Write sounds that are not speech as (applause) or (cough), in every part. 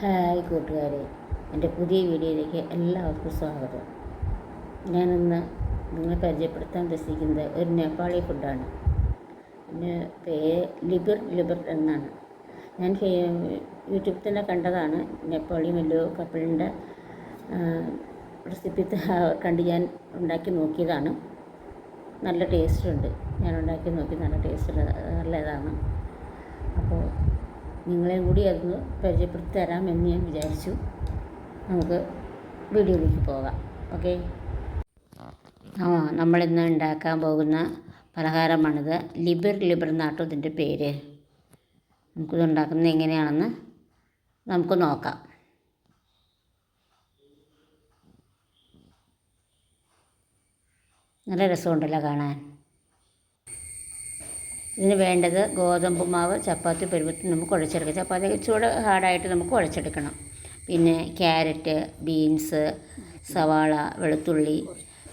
Hi കൂട്ടുകാരെ. എന്റെ പുതിയ വീഡിയോയിലേക്ക് എല്ലാവർക്കും സ്വാഗതം. ഞാനിന്ന് നിങ്ങളെ പരിചയപ്പെടുത്താൻ ഉദ്ദേശിക്കുന്നത് ഒരു നേപ്പാളി ഫുഡാണ്. പിന്നെ പേര് ലിബർ ലിബർ എന്നാണ്. ഞാൻ യൂട്യൂബിൽ തന്നെ കണ്ടതാണ് നേപ്പാളി മെല്ലു കപ്പിളിന്റെ റെസിപ്പി കണ്ട് ഞാൻ ഉണ്ടാക്കി നോക്കിയതാണ്. നല്ല ടേസ്റ്റ് ഉണ്ട്. ഞാൻ ഉണ്ടാക്കി നോക്കി നല്ല ടേസ്റ്റ് നല്ലതാണ് അപ്പോൾ നിങ്ങളെയും കൂടി അതൊന്ന് പരിചയപ്പെടുത്തി തരാമെന്ന് ഞാൻ വിചാരിച്ചു. നമുക്ക് വീഡിയോയിലേക്ക് പോകാം. ഓക്കെ? ആ നമ്മളിന്ന് ഉണ്ടാക്കാൻ പോകുന്ന പലഹാരമാണിത്. ലിബർ ലിബർ എന്നാട്ടോ ഇതിന്റെ പേര്. നമുക്കിത് ഉണ്ടാക്കുന്നത് എങ്ങനെയാണെന്ന് നമുക്ക് നോക്കാം. നല്ല രസമുണ്ടല്ലോ കാണാൻ. ഇതിന് വേണ്ടത് ഗോതമ്പ് മാവ് ചപ്പാത്തി പരുവത്തിൽ നമുക്ക് കുഴച്ചെടുക്കാം. ചപ്പാത്തി ഇച്ചിരി ഹാർഡായിട്ട് നമുക്ക് കുഴച്ചെടുക്കണം. പിന്നെ ക്യാരറ്റ് ബീൻസ് സവാള വെളുത്തുള്ളി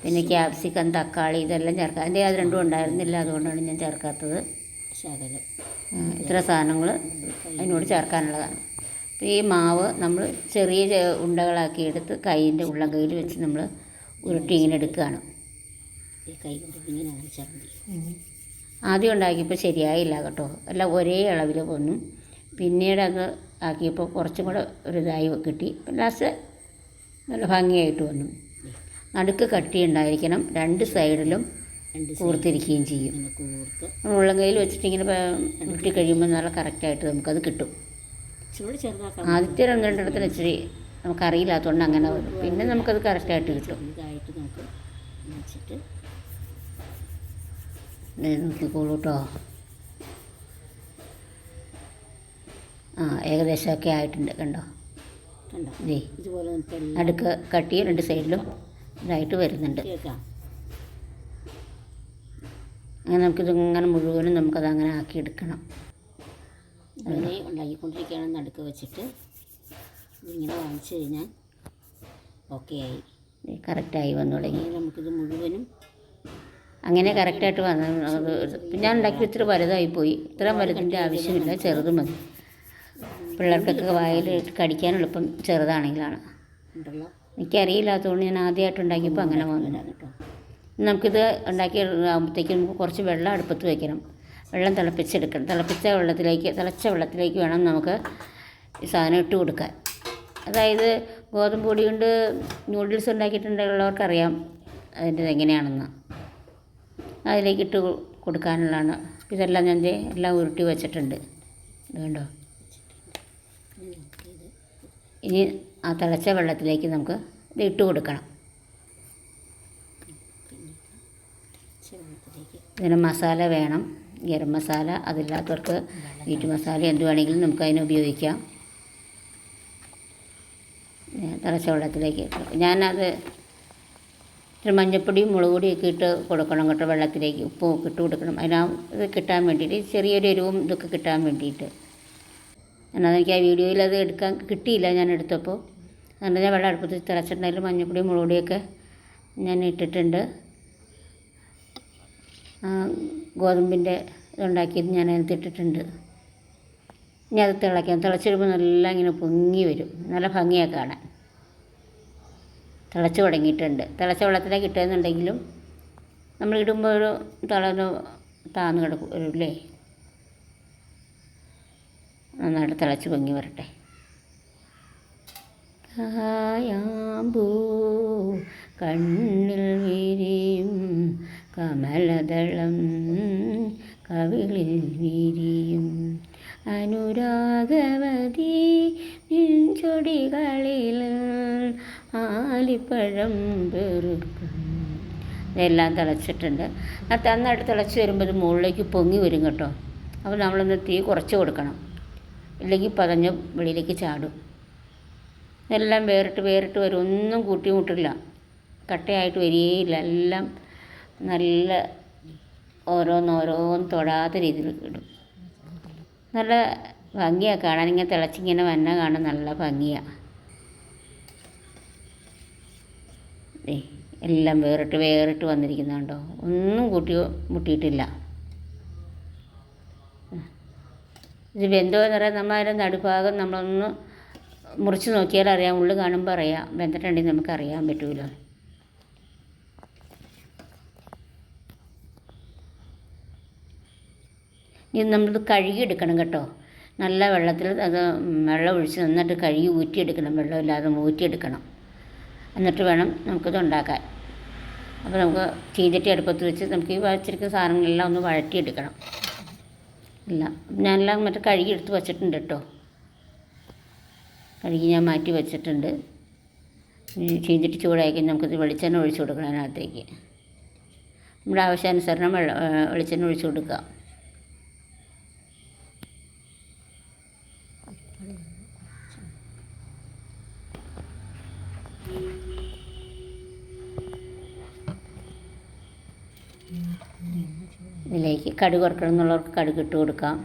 പിന്നെ ക്യാപ്സിക്കം തക്കാളി ഇതെല്ലാം ചേർക്കാം. എന്റെ അത് രണ്ടും ഉണ്ടായിരുന്നില്ല അതുകൊണ്ടാണ് ഞാൻ ചേർക്കാത്തത്. ശകലം. ഇത്ര സാധനങ്ങൾ അതിനോട് ചേർക്കാനുള്ളതാണ്. അപ്പോൾ ഈ മാവ് നമ്മൾ ചെറിയ ഉണ്ടകളാക്കി എടുത്ത് കൈയിന്റെ ഉള്ളം കയ്യിൽ വെച്ച് നമ്മൾ ഉരുട്ടി ഇങ്ങനെ എടുക്കുകയാണ്. ഈ കൈ ഇങ്ങനെ ചമ്മന്തി ആദ്യം ഉണ്ടാക്കിയപ്പോൾ ശരിയായില്ല കേട്ടോ. എല്ലാം ഒരേ അളവിൽ വന്നു. പിന്നീട് അത് ആക്കിയപ്പോൾ കുറച്ചും കൂടെ ഒരു ഇതായി കിട്ടി. ലാസ്റ്റ് നല്ല ഭംഗിയായിട്ട് വന്നു. നടുക്ക് കട്ടി ഉണ്ടായിരിക്കണം. രണ്ട് സൈഡിലും കൂർത്തിരിക്കുകയും ചെയ്യും. ഉള്ളങ്കയിൽ വെച്ചിട്ട് ഇങ്ങനെ ഉരുട്ടി കഴിയുമ്പോൾ നല്ല കറക്റ്റായിട്ട് നമുക്കത് കിട്ടും. ആദ്യത്തെ രണ്ട് രണ്ടിടത്തിന് ഇച്ചിരി നമുക്കറിയില്ലാത്തതുകൊണ്ട് അങ്ങനെ വരും പിന്നെ നമുക്കത് കറക്റ്റായിട്ട് കിട്ടും ഇതായിട്ട് നമുക്ക് വെച്ചിട്ട് നോക്കിക്കോളൂ കേട്ടോ ആ ഏകദേശമൊക്കെ ആയിട്ടുണ്ട് കണ്ടോ? കണ്ടോ? ദേ ഇതുപോലെ നടുക്ക് കട്ടി രണ്ട് സൈഡിലും ഇതായിട്ട് വരുന്നുണ്ട്. അങ്ങനെ നമുക്കിത് ഇങ്ങനെ മുഴുവനും നമുക്കത് അങ്ങനെ ആക്കിയെടുക്കണം. അങ്ങനെ ഉണ്ടാക്കിക്കൊണ്ടിരിക്കുകയാണ് നടുക്ക് വെച്ചിട്ട്. ഇതിങ്ങനെ വാങ്ങിച്ചു കഴിഞ്ഞാൽ ഓക്കെ ആയി. കറക്റ്റായി വന്നു തുടങ്ങി. നമുക്കിത് മുഴുവനും അങ്ങനെ കറക്റ്റായിട്ട് വന്നു ഞാൻ ഉണ്ടാക്കി ഇത്ര വലുതായി പോയി. ഇത്രയും വലുതിന്റെ ആവശ്യമില്ല ചെറുത് മതി. പിള്ളേർക്കൊക്കെ വായിൽ കടിക്കാൻ എളുപ്പം ചെറുതാണെങ്കിലാണ്. എനിക്കറിയില്ലാത്തതുകൊണ്ട് ഞാൻ ആദ്യമായിട്ട് ഉണ്ടാക്കിയപ്പോൾ അങ്ങനെ വന്നു. നമുക്കിത് ഉണ്ടാക്കി ആകുമ്പോഴത്തേക്കും നമുക്ക് കുറച്ച് വെള്ളം അടുപ്പത്ത് വയ്ക്കണം വെള്ളം തിളപ്പിച്ചെടുക്കണം. തിളപ്പിച്ച വെള്ളത്തിലേക്ക് തിളച്ച വെള്ളത്തിലേക്ക് വേണം നമുക്ക് ഈ സാധനം ഇട്ട് കൊടുക്കാൻ. അതായത് ഗോതമ്പ് പൊടി കൊണ്ട് നൂഡിൽസ് ഉണ്ടാക്കിയിട്ടുള്ളവർക്കറിയാം അതിന്റെ എങ്ങനെയാണെന്ന് അതിലേക്ക് ഇട്ട് കൊടുക്കാനുള്ളതാണ്. ഇതെല്ലാം ഞാൻ എല്ലാം ഉരുട്ടി വെച്ചിട്ടുണ്ട്. വേണ്ടോ ഇനി ആ തിളച്ച വെള്ളത്തിലേക്ക് നമുക്ക് ഇത് ഇട്ട് കൊടുക്കണം. ഇതിന് മസാല വേണം. ഗരം മസാല അതില്ലാത്തവർക്ക് മീറ്റ് മസാല എന്ത് വേണമെങ്കിലും നമുക്ക് അതിന് ഉപയോഗിക്കാം. തിളച്ച വെള്ളത്തിലേക്ക് ഞാൻ കൊടുക്കും. ഇത്തിരി മഞ്ഞപ്പൊടിയും മുളക് ഇട്ട് കൊടുക്കണം കേട്ടോ വെള്ളത്തിലേക്ക് ഉപ്പും ഒക്കെ ഇട്ട് കൊടുക്കണം. അതിനാ ഇത് കിട്ടാൻ വേണ്ടിയിട്ട് ചെറിയൊരു എരിവും ഇതൊക്കെ കിട്ടാൻ വേണ്ടിയിട്ട്. എന്നാൽ എനിക്ക് ആ വീഡിയോയിൽ അത് എടുക്കാൻ കിട്ടിയില്ല ഞാൻ എടുത്തപ്പോൾ. അതുകൊണ്ട് ഞാൻ വെള്ളം അടുപ്പത്ത് തിളച്ചിട്ടുണ്ടെങ്കിൽ മഞ്ഞപ്പൊടിയും മുളക് പൊടിയൊക്കെ ഞാൻ ഇട്ടിട്ടുണ്ട്. ഗോതമ്പിന്റെ ഇതുണ്ടാക്കിയത് ഞാൻ അതിനകത്ത് ഇട്ടിട്ടുണ്ട്. ഇനി അത് തിളയ്ക്കാം. തിളച്ച് വരുമ്പോൾ നല്ല ഇങ്ങനെ പൊങ്ങി വരും. നല്ല ഭംഗിയാണ് കാണാൻ. തിളച്ച് തുടങ്ങിയിട്ടുണ്ട്. തിളച്ച വെള്ളത്തിലേക്ക് ഇട്ടുന്നുണ്ടെങ്കിലും നമ്മൾ ഇടുമ്പോൾ ഒരു തിളന്ന് താന്ന് കിടക്കും വരില്ലേ നന്നായിട്ട് തിളച്ച് പൊങ്ങി വരട്ടെ. കായാമ്പൂ കണ്ണിൽ വിരിയും കമലദളം കവിളിൽ വിരിയും. അനുരാഗവതി ചൊടികളിൽ ആലിപ്പഴം വെറുക്കും ഇതെല്ലാം തിളച്ചിട്ടുണ്ട്. ആ നന്നായിട്ട് തിളച്ച് വരുമ്പോൾ ഇത് മുകളിലേക്ക് പൊങ്ങി വരും കേട്ടോ. അപ്പോൾ നമ്മളൊന്ന് തീ കുറച്ച് കൊടുക്കണം. ഇല്ലെങ്കിൽ പതഞ്ഞ് വെളിയിലേക്ക് ചാടും. എല്ലാം വേറിട്ട് വേറിട്ട് വരും. ഒന്നും കൂട്ടിമുട്ടില്ല കട്ടയായിട്ട് വരികയില്ല. എല്ലാം നല്ല ഓരോന്നോരോന്ന് തൊടാത്ത രീതിയിൽ ഇടും നല്ല ഭംഗിയാണ് കാണാൻ ഇങ്ങനെ തിളച്ചിങ്ങനെ വന്ന കാണാൻ നല്ല ഭംഗിയാണ് എല്ലാം വേറിട്ട് വേറിട്ട് വന്നിരിക്കുന്നുണ്ടോ? ഒന്നും കൂട്ടി മുട്ടിയിട്ടില്ല. ഇത് വെന്തോന്ന് പറയാൻ നമ്മളതിന്റെ നടുഭാഗം നമ്മളൊന്ന് മുറിച്ച് നോക്കിയാൽ അറിയാം ഉള്ളു കാണുമ്പോൾ അറിയാം. വെന്തിട്ടുണ്ടെങ്കിൽ നമുക്ക് അറിയാൻ പറ്റൂല. ഇത് നമ്മളിത് കഴുകിയെടുക്കണം കേട്ടോ. നല്ല വെള്ളത്തിൽ അത് വെള്ളം ഒഴിച്ച് നന്നായിട്ട് കഴുകി ഊറ്റിയെടുക്കണം. വെള്ളമില്ലാതെ ഊറ്റിയെടുക്കണം. എന്നിട്ട് വേണം നമുക്കിത് ഉണ്ടാക്കാൻ. അപ്പോൾ നമുക്ക് ചീഞ്ചട്ടി അടുപ്പത്ത് വെച്ച് നമുക്ക് ഈ വച്ചിരിക്കുന്ന സാധനങ്ങളെല്ലാം ഒന്ന് വഴറ്റിയെടുക്കണം. ഇല്ല ഞാനെല്ലാം മറ്റേ കഴുകി എടുത്ത് വച്ചിട്ടുണ്ട് കേട്ടോ. കഴുകി ഞാൻ മാറ്റി വെച്ചിട്ടുണ്ട്. ചീഞ്ചട്ടി കഴിഞ്ഞാൽ നമുക്കിത് വെളിച്ചെണ്ണ ഒഴിച്ച് കൊടുക്കണം അതിനകത്തേക്ക്. നമ്മുടെ ആവശ്യാനുസരണം വെളിച്ചെണ്ണ ഒഴിച്ച് കൊടുക്കുക. ഇതിലേക്ക് കടുക് കുറക്കണം എന്നുള്ളവർക്ക് കടുക് ഇട്ട് കൊടുക്കാം.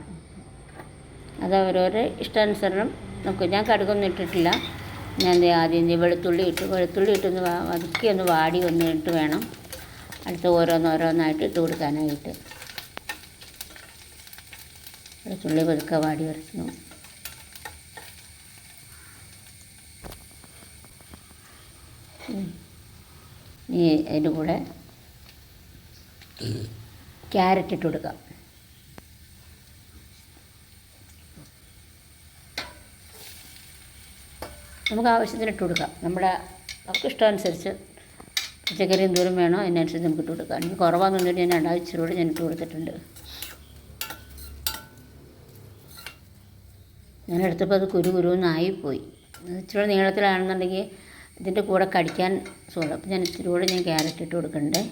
അത് അവരവരുടെ ഇഷ്ടാനുസരണം നമുക്ക് ഞാൻ കടുകൊന്നും ഇട്ടിട്ടില്ല. ഞാൻ ദേ ആദ്യം വെളുത്തുള്ളി ഇട്ട്. വെളുത്തുള്ളി ഇട്ടൊന്ന് വതുക്കി ഒന്ന് വാടി ഒന്ന് ഇട്ട് വേണം. അടുത്ത ഓരോന്നോരോന്നായിട്ട് ഇട്ട് കൊടുക്കാനായിട്ട്. വെളുത്തുള്ളി പതുക്കെ വാടി വരുന്നു ഇനി അതിന്റെ കൂടെ ക്യാരറ്റ് ഇട്ട് കൊടുക്കുക നമുക്ക് ആവശ്യത്തിന് ഇട്ട് കൊടുക്കാം. നമ്മുടെ നമുക്ക് ഇഷ്ടമനുസരിച്ച് പച്ചക്കറി എന്തോരം വേണോ അതിനനുസരിച്ച് നമുക്ക് ഇട്ട് കൊടുക്കാം. ഇനി കുറവാണെന്നുണ്ടെങ്കിൽ ഞാൻ രണ്ടാഴ്ചയോട് ഞാൻ ഇട്ട് കൊടുത്തിട്ടുണ്ട്. ഞാൻ എടുത്തപ്പോൾ അത് കുരു കുരുവെന്നായിപ്പോയി ഇച്ചിരി നീളത്തിലാണെന്നുണ്ടെങ്കിൽ ഇതിന്റെ കൂടെ കടിക്കാൻ സുഖം. അപ്പോൾ ഞാൻ ഇച്ചിരി കൂടെ ഞാൻ ക്യാരറ്റ് ഇട്ട് കൊടുക്കണ്ടേ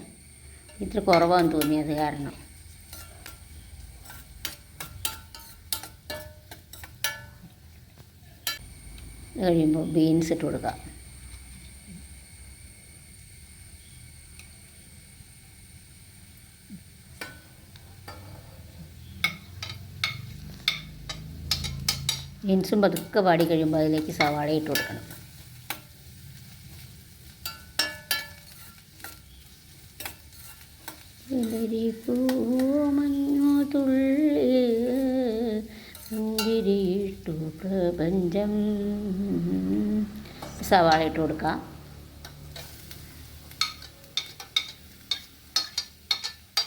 ഇത്തിരി കുറവാന്ന് തോന്നിയത് കാരണം. കഴിയുമ്പോൾ ബീൻസ് ഇട്ട് കൊടുക്കാം. ബീൻസും പതുക്കെ വാടി കഴിയുമ്പോൾ അതിലേക്ക് സവാള ഇട്ട് കൊടുക്കണം. മഞ്ഞു മുന്തിരിയിട്ടു പ്രപഞ്ചം. സവാള ഇട്ട് കൊടുക്കാം.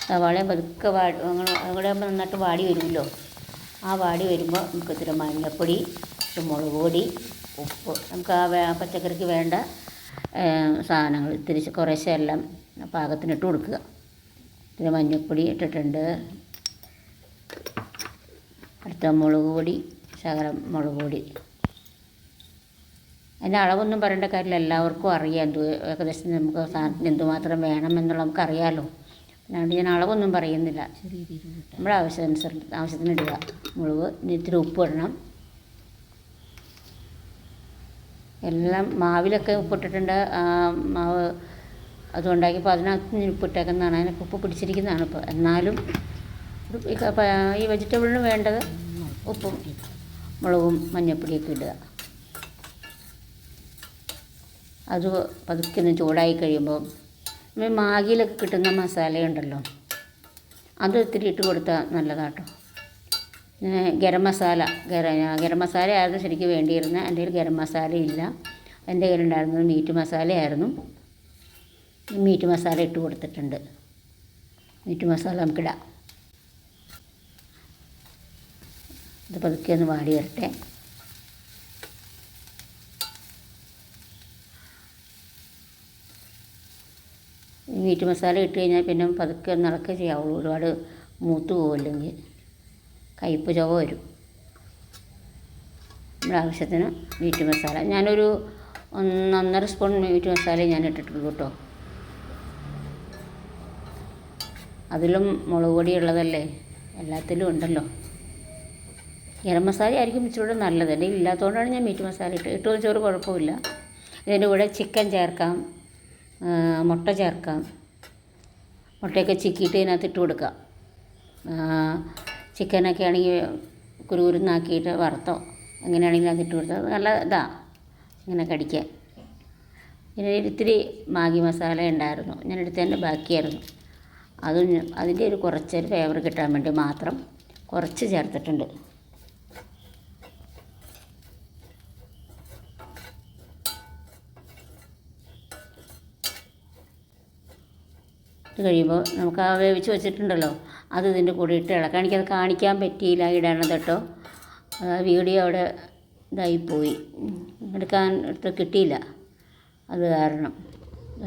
സവാളയും പതുക്കെ വാടി ആകുമ്പോൾ നന്നായിട്ട് വാടി വരുമല്ലോ. ആ വാടി വരുമ്പോൾ നമുക്ക് ഇത്തിരി മഞ്ഞൾപ്പൊടി ഇത്തിരി മുളക് പൊടി ഉപ്പ്. നമുക്ക് ആ പച്ചക്കറിക്ക് വേണ്ട സാധനങ്ങൾ ഇത്തിരി കുറേശ്ശെ എല്ലാം പാകത്തിന് ഇട്ട് കൊടുക്കുക. ഇത്തിരി മഞ്ഞൾപ്പൊടി ഇട്ടിട്ടുണ്ട്. അടുത്ത മുളക് പൊടി ശകലം മുളക് പൊടി. അതിന്റെ അളവൊന്നും പറയേണ്ട കാര്യമില്ല. എല്ലാവർക്കും അറിയാം. എന്ത് ഏകദേശം നമുക്ക് സാധനത്തിന് എന്തുമാത്രം വേണമെന്നുള്ള നമുക്ക് അറിയാമല്ലോ അല്ലാണ്ട് ഞാൻ അളവൊന്നും പറയുന്നില്ല. നമ്മുടെ ആവശ്യത്തിനനുസരിച്ച് ആവശ്യത്തിന് ഇടുക. മുളക് ഇനി ഇത്തിരി ഉപ്പ് ഇടണം. എല്ലാം മാവിലൊക്കെ ഉപ്പിട്ടിട്ടുണ്ട്. മാവ് അതുണ്ടാക്കിയപ്പോൾ അതിനകത്ത് ഉപ്പിട്ടേക്കുന്നതാണ്. അതിനൊക്കെ ഉപ്പ് പിടിച്ചിരിക്കുന്നതാണ് ഇപ്പോൾ എന്നാലും ഈ വെജിറ്റബിളിന് വേണ്ടത് ഉപ്പും മുളകും മഞ്ഞൾപ്പൊടിയൊക്കെ ഇടുക. അത് പതുക്കെ ഒന്ന് ചൂടായി കഴിയുമ്പോൾ മാഗിയിലൊക്കെ കിട്ടുന്ന മസാലയുണ്ടല്ലോ അത് ഇത്തിരി ഇട്ട് കൊടുത്താൽ നല്ലതാട്ടോ. പിന്നെ ഗരം മസാല ഗര ഗരം മസാല ആയിരുന്നു ശരിക്കും വേണ്ടിയിരുന്നത്. എന്റെ കയ്യിൽ ഗരം മസാല ഇല്ല എന്റെ കയ്യിലുണ്ടായിരുന്നത് മീറ്റ് മസാലയായിരുന്നു. മീറ്റ് മസാല ഇട്ട് കൊടുത്തിട്ടുണ്ട്. മീറ്റ് മസാല നമുക്കിടാം ഇത് പതുക്കെ ഒന്ന് വാടി വരട്ടെ. മീറ്റ് മസാല ഇട്ട് കഴിഞ്ഞാൽ പിന്നെ പതുക്കെ ഒന്ന് ഇളക്കുക ചെയ്യാവുള്ളൂ. ഒരുപാട് മൂത്ത് പോവില്ലെങ്കിൽ കയ്പ്പ് ചുവ വരും. നമ്മുടെ ആവശ്യത്തിന് മീറ്റ് മസാല. ഞാനൊരു ഒന്നൊന്നര സ്പൂൺ മീറ്റ് മസാല ഞാൻ ഇട്ടിട്ടുള്ളൂ കേട്ടോ. അതിലും മുളക് പൊടി ഉള്ളതല്ലേ? എല്ലാത്തിലും ഉണ്ടല്ലോ. ഗരം മസാല ആയിരിക്കും ഇച്ചിരൂടെ നല്ലത്. എന്റെ ഇല്ലാത്തതുകൊണ്ടാണ് ഞാൻ മീറ്റ് മസാല ഇട്ട് ഇട്ട് ചോറ് കുഴപ്പമില്ല. ഇതിന്റെ കൂടെ ചിക്കൻ ചേർക്കാം. മുട്ട ചേർക്കാം. മുട്ടയൊക്കെ ചിക്കിയിട്ട് ഇതിനകത്ത് ഇട്ട് കൊടുക്കാം. ചിക്കനൊക്കെ ആണെങ്കിൽ കുരുകുരുന്നാക്കിയിട്ട് വറുത്തോ എങ്ങനെയാണെങ്കിലും അതിട്ട് കൊടുത്താൽ നല്ല ഇതാ ഇങ്ങനെ കടിക്കാൻ. പിന്നെ ഇത്തിരി മാഗി മസാല ഉണ്ടായിരുന്നു. ഞാൻ എടുത്തതിന്റെ ബാക്കിയായിരുന്നു. അത് അതിന്റെ ഒരു കുറച്ചൊരു ഫ്ലേവർ കിട്ടാൻ വേണ്ടി മാത്രം കുറച്ച് ചേർത്തിട്ടുണ്ട്. കഴിയുമ്പോൾ നമുക്ക് ആ വേവിച്ച് വെച്ചിട്ടുണ്ടല്ലോ അത് ഇതിന്റെ കൂടെ ഇട്ട് ഇളക്കാം. എനിക്കത് കാണിക്കാൻ പറ്റിയില്ല ഇടണം കേട്ടോ. വീഡിയോ അവിടെ ഇതായിപ്പോയി എടുക്കാൻ എടുത്ത് കിട്ടിയില്ല. അത് കാരണം.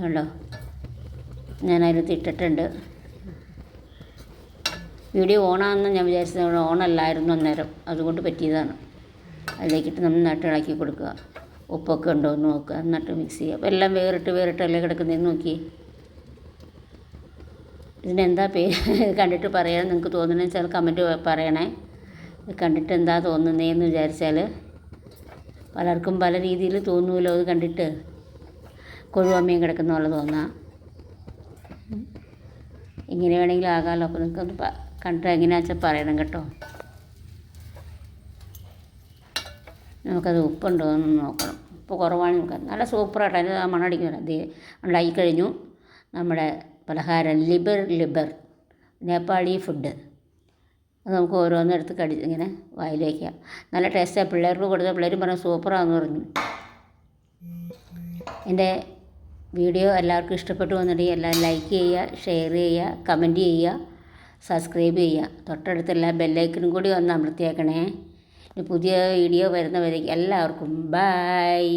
കണ്ടോ ഞാൻ ഇട്ടിട്ടുണ്ട്. വീഡിയോ ഓണാണെന്ന് ഞാൻ വിചാരിച്ചത് ഓണല്ലായിരുന്നു അന്നേരം. അതുകൊണ്ട് പറ്റിയതാണ്. അതിലേക്കിട്ട് നമ്മൾ ഇളക്കി കൊടുക്കുക. ഉപ്പൊക്കെ ഉണ്ടോ എന്ന് നോക്കുക. എന്നിട്ട് മിക്സ് ചെയ്യുക. അപ്പോൾ എല്ലാം വേറിട്ട് വേറിട്ടല്ലേ കിടക്കുന്നതെന്ന് നോക്കി ഇതിനെന്താ പേര് (laughs) കണ്ടിട്ട് പറയാൻ നിങ്ങൾക്ക് തോന്നണമെന്ന് വെച്ചാൽ കമന്റ് പറയണേ. കണ്ടിട്ട് എന്താ തോന്നുന്നതെന്ന് വിചാരിച്ചാൽ പലർക്കും പല രീതിയിൽ തോന്നുമല്ലോ അത് കണ്ടിട്ട്. കൊഴുവമ്മയും കിടക്കുന്ന പോലെ തോന്നാം. ഇങ്ങനെ വേണമെങ്കിലും ആകാമല്ലോ അപ്പോൾ നിങ്ങൾക്കൊന്ന് കണ്ടിട്ട് എങ്ങനെയാണെന്ന് വെച്ചാൽ പറയണം കേട്ടോ. നമുക്കത് ഉപ്പുണ്ടോ എന്ന് നോക്കണം. ഉപ്പ് കുറവാണ് നമുക്ക്. നല്ല സൂപ്പറായിട്ട് അതിന് ആ മണടിക്കുന്നില്ല അത് ഉണ്ടായി കഴിഞ്ഞു. നമ്മുടെ പലഹാരം ലിബർ ലിബർ നേപ്പാളി ഫുഡ്. അത് നമുക്ക് ഓരോന്നെടുത്ത് കടി ഇങ്ങനെ വായിലേക്ക് നല്ല ടേസ്റ്റാണ് പിള്ളേർക്ക് കൊടുത്ത പിള്ളേരും പറഞ്ഞു സൂപ്പറാന്ന് പറഞ്ഞു. എന്റെ വീഡിയോ എല്ലാവർക്കും ഇഷ്ടപ്പെട്ടു വന്നിട്ടുണ്ടെങ്കിൽ എല്ലാം ലൈക്ക് ചെയ്യുക ഷെയർ ചെയ്യുക കമന്റ് ചെയ്യുക. സബ്സ്ക്രൈബ് ചെയ്യുക. തൊട്ടടുത്തുള്ള ബെല്ലൈക്കനും കൂടി ഒന്ന് അമർത്തിയേക്കണേ. പുതിയ വീഡിയോ വരുന്നവരേക്ക് എല്ലാവർക്കും ബായ്